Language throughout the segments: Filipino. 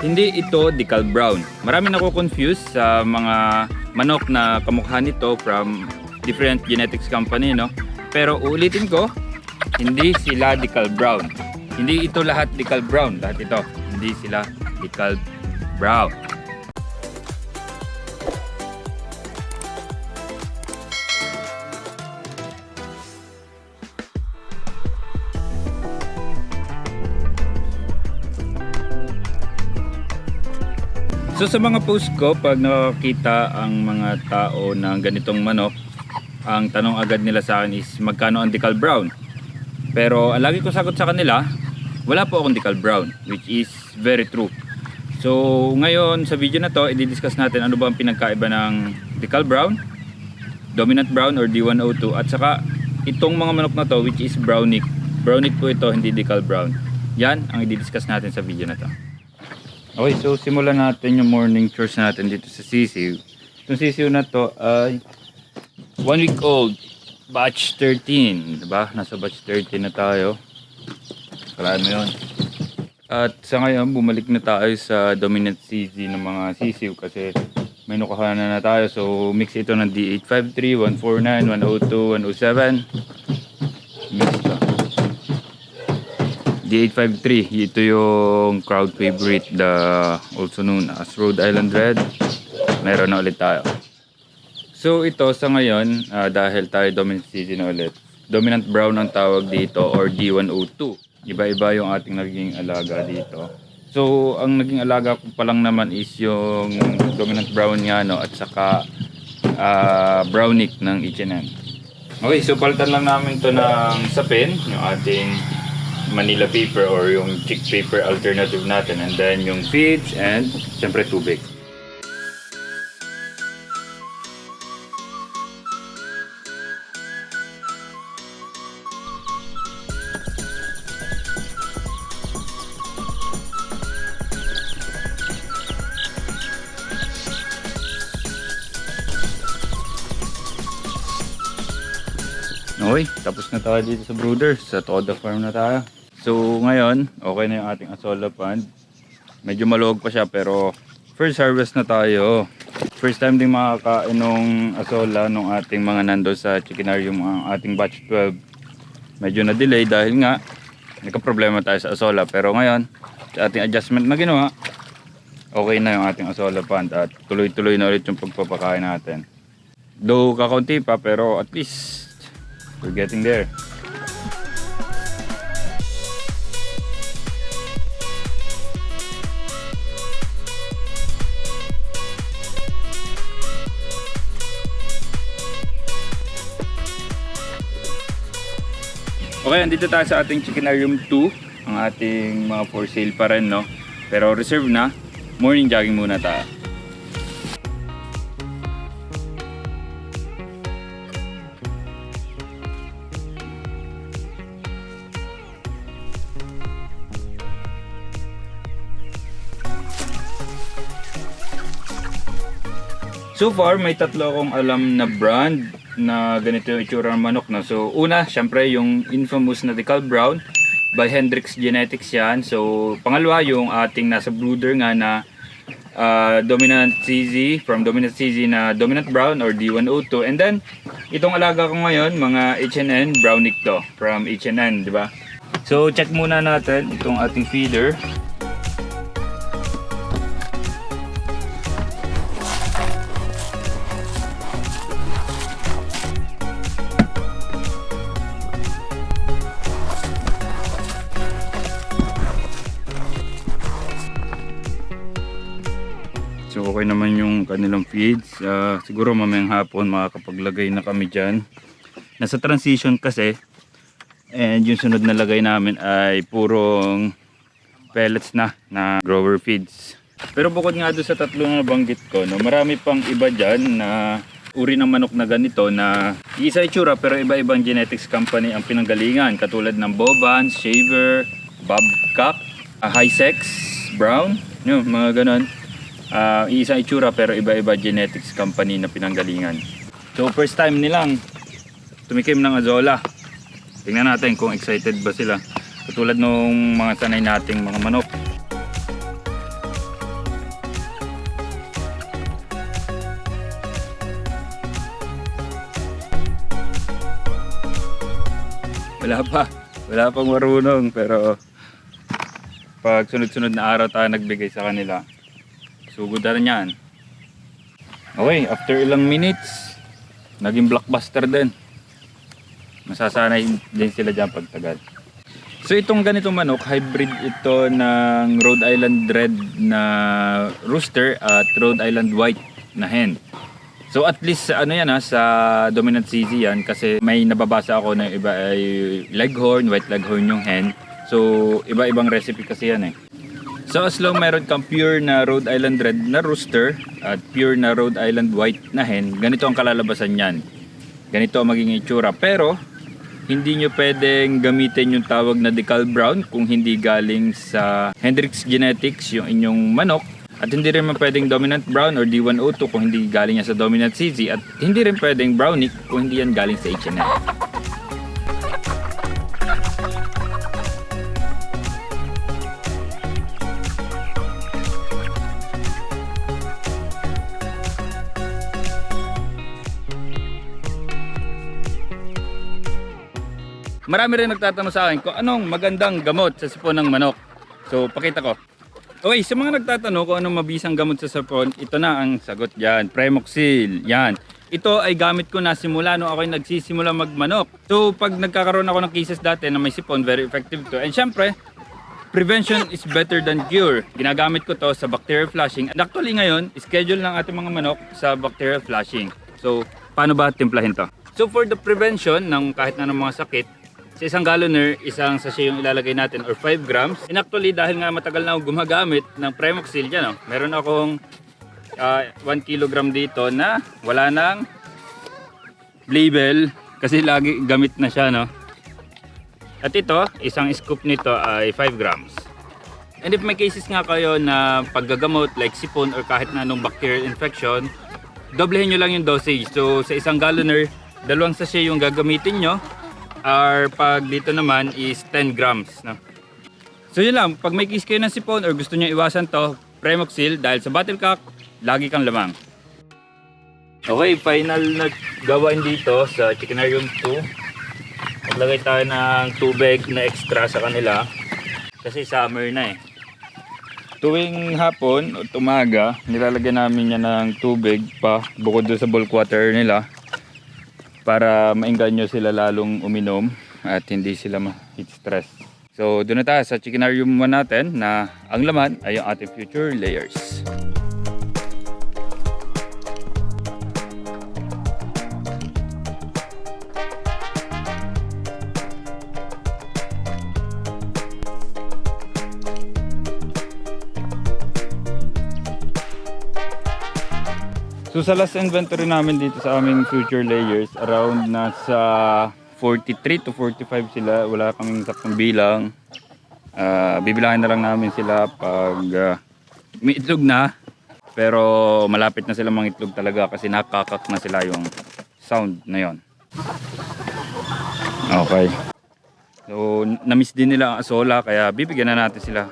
Hindi ito decal brown. Marami nako-confuse sa mga manok na kamukha nito from different genetics company, no? Pero uulitin ko, hindi sila decal brown. Hindi ito lahat decal brown. Lahat ito, hindi sila decal brown. So sa mga post ko, pag nakakita ang mga tao ng ganitong manok, ang tanong agad nila sa akin is magkano ang decal brown? Pero ang lagi ko sagot sa kanila, wala po akong decal brown, which is very true. So ngayon sa video na to, i-discuss natin ano ba ang pinagkaiba ng decal brown, dominant brown or D102 at saka itong mga manok na to which is brownick. Brownick po ito, hindi decal brown. Yan ang i-discuss natin sa video na to. Okay, so simulan natin yung morning chores natin dito sa sisiw. Itong sisiw na to ay one week old, batch 13, diba? Nasa batch 13 na tayo. Kalaan mo yun. At sa ngayon, bumalik na tayo sa dominant CZ ng mga sisiw kasi may nukahanan na tayo. So, mix ito ng D853, 149, 102, 107. Mix pa. D853, ito yung crowd favorite, the also known as Rhode Island Red. Meron na ulit tayo. So ito sa ngayon, ah, dahil tayo dominant season ulit, dominant brown ang tawag dito or D102. Iba-iba yung ating naging alaga dito. So ang naging alaga ko pa lang naman is yung dominant brown nga no at saka ah, brownick ng H&M. Okay, so palitan lang namin to ng sapin, yung ating Manila paper or yung chick paper alternative natin and then yung feeds and syempre tubig. Okay, tapos na tayo dito sa brooder. Sa Toda Farm na tayo. So ngayon, okay na yung ating asola pond. Medyo maluwag pa siya pero first harvest na tayo. First time din makakain ng asola nung ating mga nando sa chickenarium ang ating batch 12. Medyo na delay dahil nga nagka-problema tayo sa asola pero ngayon sa ating adjustment na ginawa okay na yung ating asola pond at tuloy-tuloy na ulit yung pagpapakain natin. Though kakaunti pa pero at least We're getting there. Okay, andito tayo sa ating Chickenarium 2. Ang ating mga for sale pa rin, no? Pero reserve na. Morning jogging muna tayo. So far, may tatlo akong alam na brand na ganito yung itsura ng manok. No? So, una, syempre, yung infamous na Decal Brown by Hendrix Genetics yan. So, pangalawa, yung ating nasa brooder nga na ah, Dominant CZ, from Dominant CZ na Dominant Brown or D102. And then, itong alaga ko ngayon, mga H&N Brownick to, from H&N, di ba? So, check muna natin itong ating feeder. Kanilang feeds. Ah, siguro mamayang hapon makakapaglagay na kami dyan. Nasa transition kasi. And yung sunod na lagay namin ay purong pellets na na grower feeds. Pero bukod nga doon sa tatlo na banggit ko, no, marami pang iba dyan na uri ng manok na ganito na isa itsura pero iba-ibang genetics company ang pinanggalingan katulad ng Bobans, Shaver, Bobcat, ah, High Sex, Brown, yun, mga ganon uh, isa itsura pero iba-iba genetics company na pinanggalingan. So first time nilang tumikim ng azola. Tingnan natin kung excited ba sila. Katulad nung mga sanay nating mga manok. wala pa wala pang marunong pero pag sunod-sunod na araw tayo nagbigay sa kanila sugod na rin yan. Okay, after ilang minutes, naging blockbuster din. Masasanay din sila dyan pagtagal. So itong ganitong manok, hybrid ito ng Rhode Island Red na rooster at Rhode Island White na hen. So at least ano yan ha, sa dominant CZ yan kasi may nababasa ako na iba ay leghorn, white leghorn yung hen. So iba-ibang recipe kasi yan eh. So as long meron kang pure na Rhode Island Red na rooster at pure na Rhode Island White na hen, ganito ang kalalabasan yan. Ganito ang magiging itsura. Pero hindi nyo pwedeng gamitin yung tawag na decal brown kung hindi galing sa Hendrix Genetics yung inyong manok at hindi rin pwedeng dominant brown or D102 kung hindi galing yan sa dominant CZ at hindi rin pwedeng brownic kung hindi yan galing sa H&M. Marami rin nagtatanong sa akin kung anong magandang gamot sa sipon ng manok. So, pakita ko. Okay, sa mga nagtatanong kung anong mabisang gamot sa sipon, ito na ang sagot dyan. Premoxil, yan. Ito ay gamit ko na simula nung ako'y nagsisimula magmanok. So, pag nagkakaroon ako ng cases dati na may sipon, very effective to. And syempre, prevention is better than cure. Ginagamit ko to sa bacterial flushing. And actually ngayon, schedule ng ating mga manok sa bacterial flushing. So, paano ba timplahin to? So, for the prevention ng kahit na ng mga sakit, sa isang galoner, isang sachet yung ilalagay natin or 5 grams. And actually, dahil nga matagal na ako gumagamit ng Premoxil, yan o, meron akong ah, 1 kilogram dito na wala nang label kasi lagi gamit na siya, no? At ito, isang scoop nito ay 5 grams. And if may cases nga kayo na paggagamot like sipon or kahit na anong bacterial infection, doblehin nyo lang yung dosage. So sa isang galoner, dalawang sachet yung gagamitin nyo or pag dito naman is 10 grams. No? So yun lang, pag may case kayo ng sipon or gusto nyo iwasan to, Premoxil dahil sa Battlecock, lagi kang lamang. Okay, final na gawain dito sa Chickenarium 2. Maglagay tayo ng tubig na extra sa kanila kasi summer na eh. Tuwing hapon o umaga, nilalagyan namin yan ng tubig pa bukod doon sa bulk water nila para maingganyo sila lalong uminom at hindi sila ma-heat stress. So doon na tayo sa chickenarium 1 natin na ang laman ay yung ating future layers. So sa last inventory namin dito sa aming future layers, around nasa 43 to 45 sila. Wala kang saktong bilang. Ah, bibilangin na lang namin sila pag ah, may itlog na. Pero malapit na sila mga itlog talaga kasi nakakak na sila yung sound na yon. Okay. So, na-miss din nila ang asola kaya bibigyan na natin sila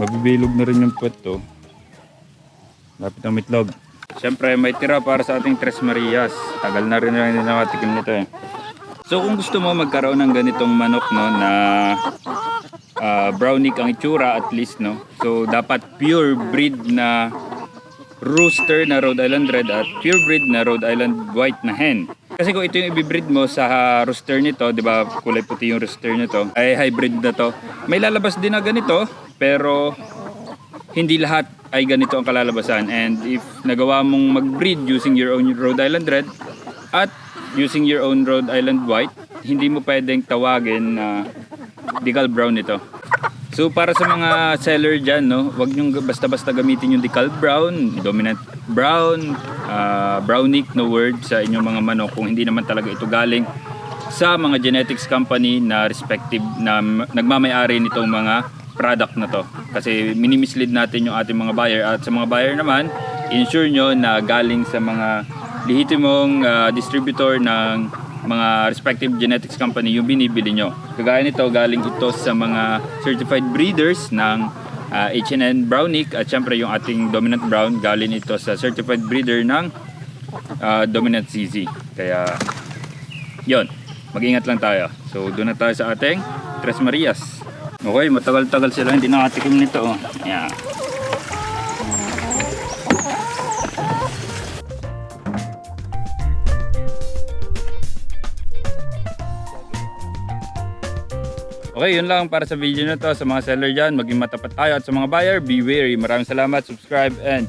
Mabibilog na rin yung puwet. Lapit ng mitlog. Siyempre, may tira para sa ating Tres Marias. Tagal na rin na nakatikim nito eh. So kung gusto mo magkaroon ng ganitong manok no na ah, brownie ang itsura at least no. So dapat pure breed na rooster na Rhode Island Red at pure breed na Rhode Island White na hen. Kasi kung ito yung ibibreed mo sa rooster nito, 'di ba? Kulay puti yung rooster nito. Ay hybrid na to. May lalabas din na ganito, pero hindi lahat ay ganito ang kalalabasan. And if nagawa mong mag-breed using your own Rhode Island Red at using your own Rhode Island White, hindi mo pwedeng tawagin na decal brown ito. So para sa mga seller dyan, no, wag nyo basta-basta gamitin yung decal brown, dominant brown, uh, brownic no word sa inyong mga manok kung hindi naman talaga ito galing sa mga genetics company na respective na nagmamayari nitong mga product na to. Kasi minimislead natin yung ating mga buyer at sa mga buyer naman, ensure nyo na galing sa mga lehitimong uh, distributor ng mga respective genetics company yung binibili nyo. Kagaya nito, galing ito sa mga certified breeders ng ah, H&N Brownick at syempre yung ating Dominant Brown galing ito sa certified breeder ng ah, Dominant CZ. Kaya yon mag-ingat lang tayo. So doon na tayo sa ating Tres Marias. Okay, matagal-tagal sila hindi nakatikim nito. Oh. Yeah. Okay, yun lang para sa video na to. Sa mga seller dyan, maging matapat tayo. At sa mga buyer, be wary. Maraming salamat, subscribe, and